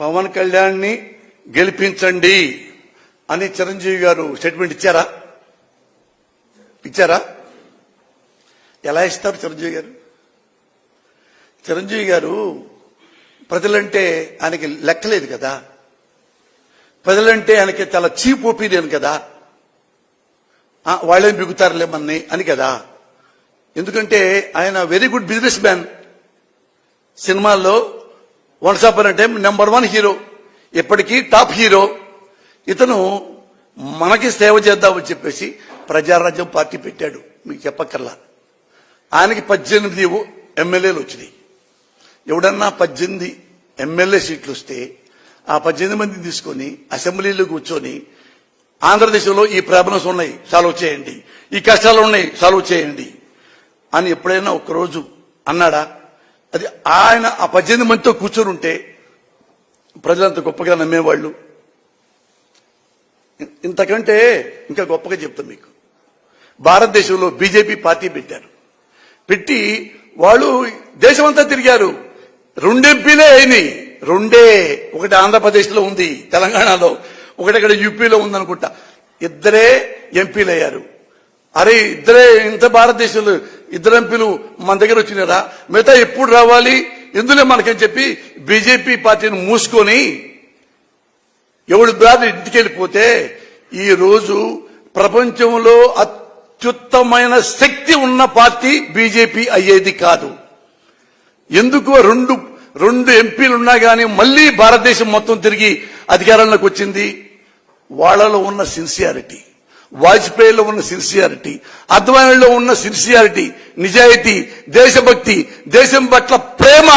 పవన్ కళ్యాణ్ని గెలిపించండి అని చిరంజీవి గారు స్టేట్మెంట్ ఇచ్చారా? ఇచ్చారా? ఎలా ఇస్తారు చిరంజీవి గారు? చిరంజీవి గారు ప్రజలంటే ఆయనకి లెక్కలేదు కదా. ప్రజలంటే ఆయనకి చాలా చీప్ ఒపీనియన్ కదా. వాళ్ళేం బిగుతారులే మన్ని అని కదా. ఎందుకంటే ఆయన వెరీ గుడ్ బిజినెస్ మ్యాన్. సినిమాల్లో once upon time number one hero ఎప్పటికీ టాప్ హీరో ఇతను మనకి సేవ చేద్దామని చెప్పేసి ప్రజారాజ్యం పార్టీ పెట్టాడు. మీకు చెప్పక్కర్లా. ఆయనకి పద్దెనిమిది ఎమ్మెల్యేలు వచ్చినాయి. ఎవడన్నా పద్దెనిమిది ఎమ్మెల్యే సీట్లు వస్తే ఆ పద్దెనిమిది మందిని తీసుకొని అసెంబ్లీలో కూర్చొని ఆంధ్రదేశంలో ఈ ప్రాబ్లమ్స్ ఉన్నాయి సాల్వ్ చేయండి. ఈ కష్టాలు ఉన్నాయి సాల్వ్ చేయండి. అని ఎప్పుడైనా ఒక్కరోజు అన్నాడా? అది ఆయన ఆ పద్దెనిమిది మందితో కూర్చొని ఉంటే ప్రజలంత గొప్పగా నమ్మేవాళ్ళు. ఇంతకంటే ఇంకా గొప్పగా చెప్తాం మీకు. భారతదేశంలో బీజేపీ పార్టీ పెట్టారు. పెట్టి వాళ్ళు దేశమంతా తిరిగారు. రెండు ఎంపీలే అయినాయి. రెండే. ఒకటి ఆంధ్రప్రదేశ్లో ఉంది తెలంగాణలో. ఒకటి ఇక్కడ యూపీలో ఉందనుకుంటా. ఇద్దరే ఎంపీలు అయ్యారు అరే ఇద్దరే ఇంత భారతదేశంలో ఇద్దరు ఎంపీలు మన దగ్గర వచ్చినారా? మిగతా ఎప్పుడు రావాలి? ఎందులో మనకని చెప్పి బీజేపీ పార్టీని మూసుకొని ఎవడు బ్రాద ఇంటికి వెళ్ళిపోతే ఈ రోజు ప్రపంచంలో అత్యుత్తమైన శక్తి ఉన్న పార్టీ బీజేపీ అయ్యేది కాదు. ఎందుకు రెండు రెండు ఎంపీలున్నా కానీ మళ్ళీ భారతదేశం మొత్తం తిరిగి అధికారంలోకి వచ్చింది? వాళ్ళలో ఉన్న సిన్సియారిటీ. వాజ్పేయిలో ఉన్న సిన్సియారిటీ అద్వానీలో ఉన్న సిన్సియారిటీ నిజాయితీ దేశభక్తి దేశం పట్ల ప్రేమ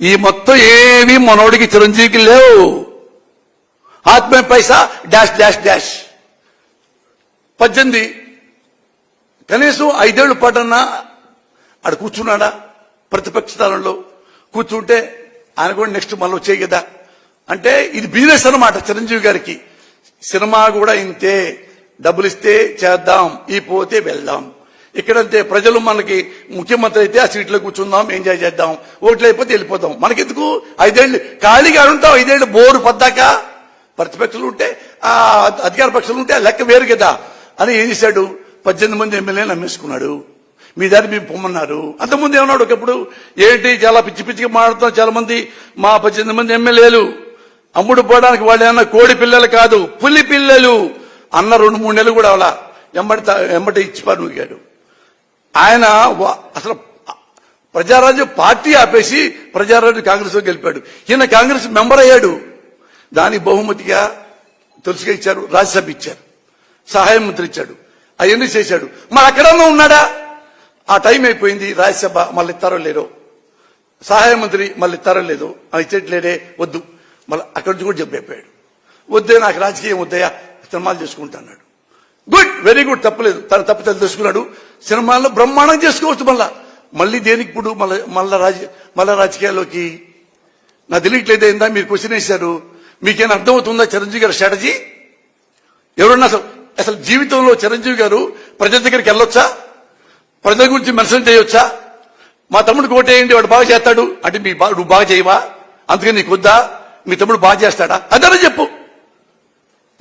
ఈ మొత్తం ఏమీ మనోడికి చిరంజీవికి లేవు. ఆత్మే పైసా డాష్ డాష్ డాష్. పద్దెనిమిది. కనీసం ఐదేళ్ళ పాటన్నా ఆడ కూర్చున్నాడా ప్రతిపక్ష స్థానంలో? కూర్చుంటే ఆయన కూడా నెక్స్ట్ మళ్ళీ వచ్చాయి కదా. అంటే ఇది బిజినెస్ అనమాట చిరంజీవి గారికి. సినిమా కూడా ఇంతే. డబ్బులు ఇస్తే చేద్దాం ఈ పోతే వెళ్దాం. ఇక్కడంతే ప్రజలు మనకి ముఖ్యమంత్రి అయితే ఆ సీట్లో కూర్చుందాం ఎంజాయ్ చేద్దాం ఓట్లు అయిపోతే వెళ్ళిపోతాం. మనకెందుకు? ఐదేళ్ళు ఖాళీగా ఉంటాం ఐదేళ్ళు బోరు పద్దాక ప్రతిపక్షాలు ఉంటే ఆ అధికార పక్షాలు ఉంటే ఆ లెక్క వేరు కదా అని ఏం చేశాడు? పద్దెనిమిది మంది ఎమ్మెల్యేలు నమ్మేసుకున్నాడు. మీ దారి మేము పొమ్మన్నారు. అంతకుముందు ఏమన్నాడు ఒకప్పుడు? ఏంటి చాలా పిచ్చి పిచ్చిగా మాట్లాడుతాం చాలా మంది మా పద్దెనిమిది మంది ఎమ్మెల్యేలు. అమ్ముడు పోవడానికి వాళ్ళు ఏమన్నా కోడి పిల్లలు కాదు పులి పిల్లలు. అన్న రెండు మూడు నెలలు కూడా అలా ఎమ్మటి తా- ఇచ్చిపారు ఇచ్చి పనుగాడు ఆయన అసలు ప్రజారాజ్యం పార్టీ ఆపేసి ప్రజారాజ్యం కాంగ్రెస్లో గెలిపాడు. ఈయన కాంగ్రెస్ మెంబర్ అయ్యాడు. దానికి బహుమతిగా తులసిగా ఇచ్చారు రాజ్యసభ ఇచ్చారు. సహాయ మంత్రి ఇచ్చాడు అవన్నీ చేశాడు. మరి అక్కడన్నా ఉన్నాడా? ఆ టైం అయిపోయింది రాజ్యసభ మళ్ళీ ఇస్తారో లేరో సహాయ మంత్రి మళ్ళీ ఇస్తారో లేదో ఇచ్చేట్లేడే వద్దు. మళ్ళీ అక్కడి నుంచి కూడా చెప్పైపోయాడు వద్దే నాకు రాజకీయం వద్దయా సినిమాలు చేసుకుంటా అన్నాడు. గుడ్ వెరీ గుడ్ తప్పలేదు. తన తప్పితే తెలుసుకున్నాడు. సినిమాల్లో బ్రహ్మాండం చేసుకోవచ్చు మళ్ళా. మళ్ళీ దేనికి ఇప్పుడు మళ్ళీ మళ్ళా రాజ మళ్ళా రాజకీయాల్లోకి? నా తెలియట్లేదు ఏందా? మీరు క్వశ్చన్ వేశారు. మీకేం అర్థమవుతుందా చిరంజీవి గారి స్ట్రాటజీ ఎవరన్నా అసలు అసలు జీవితంలో చిరంజీవి గారు ప్రజల దగ్గరికి వెళ్ళొచ్చా? ప్రజల గురించి మెన్షన్ చేయొచ్చా? మా తమ్ముడు ఓటేయండి వాడు బాగా చేస్తాడు. అంటే మీ నువ్వు బాగా చేయవా? అందుకని నీకు వద్దా? మీ తమ్ముడు బాగా చేస్తాడా? అదనే చెప్పు?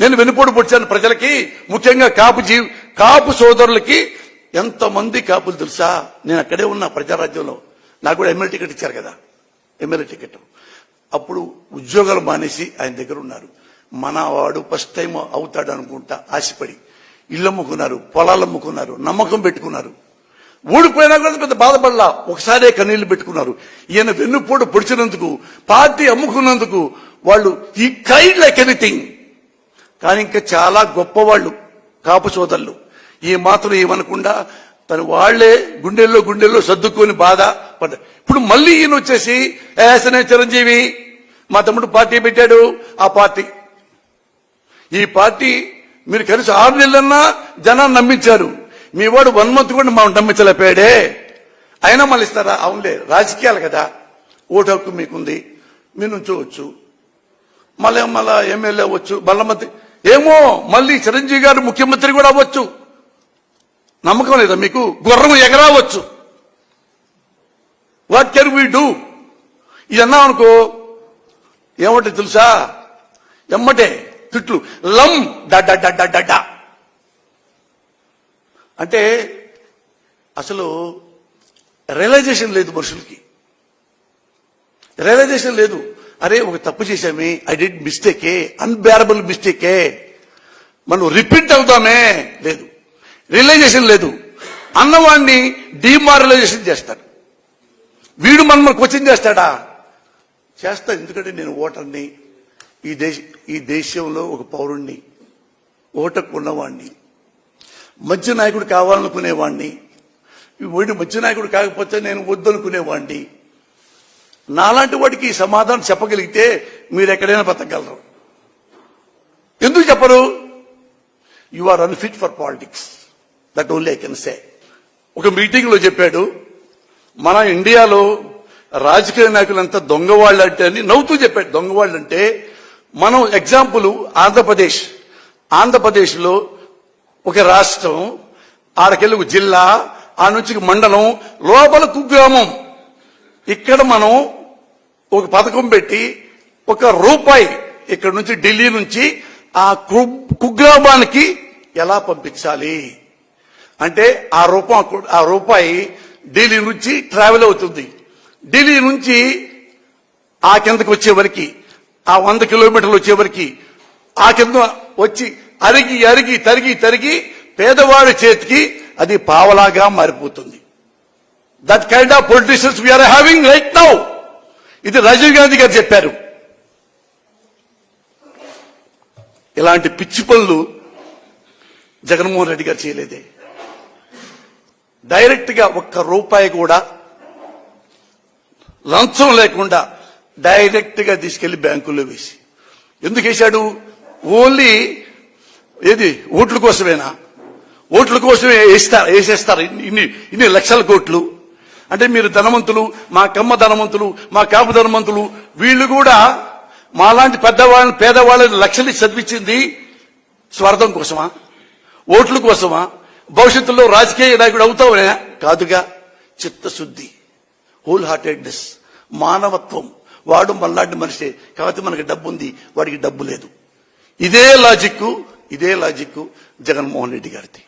నేను వెనుపోటు పొడిచాను ప్రజలకి ముఖ్యంగా కాపు జీవి కాపు సోదరులకి. ఎంతమంది కాపులు తెలుసా? నేను అక్కడే ఉన్నా ప్రజారాజ్యంలో. నాకు కూడా ఎమ్మెల్యే టికెట్ ఇచ్చారు కదా. MLA ticket. అప్పుడు ఉద్యోగాలు మానేసి ఆయన దగ్గర ఉన్నారు. మన వాడు ఫస్ట్ టైం అవుతాడు అనుకుంటా ఆశపడి. ఇల్లు అమ్ముకున్నారు పొలాలు అమ్ముకున్నారు నమ్మకం పెట్టుకున్నారు. ఊడిపోయినా కూడా పెద్ద బాధపడలా. ఒకసారే కన్నీళ్ళు పెట్టుకున్నారు. ఈయన వెన్నుపోటు పొడిచినందుకు పార్టీ అమ్ముకున్నందుకు వాళ్ళు ఈ కైండ్ లైక్ ఎనీథింగ్ కానీ ఇంకా చాలా గొప్పవాళ్ళు కాపు సోదరులు. ఈ మాత్రం ఏమనకుండా తను వాళ్ళే గుండెల్లో గుండెల్లో సర్దుకొని బాధ పడ్డ ఇప్పుడు మళ్ళీ ఈయన వచ్చేసి ఏసనే చిరంజీవి మా తమ్ముడు పార్టీ పెట్టాడు ఆ పార్టీ. ఈ పార్టీ మీరు కలిసి ఆరు నెలలన్నా జనాన్ని నమ్మించారు. మీ వాడు వన్ మంత్ కూడా మా నమ్మించలేపాడే. అయినా మళ్ళీ ఇస్తారా? అవునులే రాజకీయాలు కదా. ఓటు హక్కు మీకుంది మీరు నుంచోవచ్చు మళ్ళీ మళ్ళా ఎమ్మెల్యే అవ్వచ్చు మళ్ళా ఏమో మళ్ళీ చిరంజీవి గారు ముఖ్యమంత్రి కూడా అవ్వచ్చు. నమ్మకం లేదా మీకు? గుర్రం ఎగరావచ్చు. వాట్ కెన్ వీ డూ ఇది అన్నాం అనుకో. ఏమంటే తెలుసా? ఎమ్మటే తిట్లు. లం డడ్డ డడ్డ డడ్డ అంటే అసలు రియలైజేషన్ లేదు మనుషులకి. రియలైజేషన్ లేదు. అరే ఒక తప్పు చేశామే. ఐ డిడ్ మిస్టేకే అన్బేరబుల్ మిస్టేకే మనం రిపీట్ అవుతామే. లేదు. రియలైజేషన్ లేదు. అన్నవాడిని డిమారలైజేషన్ చేస్తాడు. వీడు మనం క్వశ్చన్ చేస్తాడా? చేస్తా ఎందుకంటే నేను ఓటర్ని. ఈ దేశ ఈ దేశంలో ఒక పౌరుణ్ణి ఓటకు ఉన్నవాణ్ణి మంచి నాయకుడు కావాలనుకునేవాణ్ణి. వీడు మంచి నాయకుడు కాకపోతే నేను వద్దనుకునేవాణ్ణి. నాలాంటి వాడికి ఈ సమాధానం చెప్పగలిగితే మీరు ఎక్కడైనా బతకగలరు ఎందుకు చెప్పరు? You are unfit for politics that only I can say ఒక మీటింగ్లో చెప్పాడు మన ఇండియాలో రాజకీయ నాయకులంతా దొంగవాళ్ళు అంటే అని నవ్వుతూ చెప్పాడు. దొంగవాళ్ళు అంటే మనం ఎగ్జాంపుల్ ఆంధ్రప్రదేశ్. ఆంధ్రప్రదేశ్లో ఒక రాష్ట్రం ఆడకెళ్ళి ఒక జిల్లా ఆ నుంచి మండలం లోపల కుగ్రామం. ఇక్కడ మనం ఒక పథకం పెట్టి ఒక రూపాయి ఇక్కడ నుంచి ఢిల్లీ నుంచి ఆ కు- కుగ్రామానికి ఎలా పంపించాలి? అంటే ఆ రూపం ఆ రూపాయి ఢిల్లీ నుంచి ట్రావెల్ అవుతుంది. ఢిల్లీ నుంచి ఆ కిందకి వచ్చే ఆ వంద కిలోమీటర్లు వచ్చే ఆ కింద వచ్చి అరిగి అరిగి తరిగి తరిగి పేదవాడి చేతికి అది పావలాగా మారిపోతుంది. That kind of politicians we are having right now ఇది రాజీవ్ గాంధీ గారు చెప్పారు. ఇలాంటి పిచ్చి పనులు జగన్మోహన్ రెడ్డి గారు చేయలేదే. డైరెక్ట్గా ఒక్క రూపాయి కూడా లంచం లేకుండా డైరెక్ట్గా తీసుకెళ్ళి బ్యాంకుల్లో వేసి. ఎందుకు వేశాడు? ఓన్లీ ఏది? ఓట్ల కోసమేనా? ఓట్ల కోసమే వేస్తారు వేసేస్తారు. ఇన్ని- ఇన్ని ఇన్ని లక్షల కోట్లు. అంటే మీరు ధనవంతులు మా కమ్మ ధనవంతులు మా కాపు ధనవంతులు వీళ్ళు కూడా మాలాంటి పెద్దవాళ్ళని పేదవాళ్ళని లక్షలు చదివించింది స్వార్థం కోసమా? ఓట్ల కోసమా? భవిష్యత్తులో రాజకీయ నాయకుడు అవుతావనే? కాదుగా. చిత్తశుద్ధి. హోల్ హార్టెడ్నెస్ మానవత్వం. వాడు మనలాంటి మనిషే. కాబట్టి మనకి డబ్బు ఉంది వాడికి డబ్బు లేదు. ఇదే లాజిక్ ఇదే లాజిక్ జగన్మోహన్ రెడ్డి గారిది.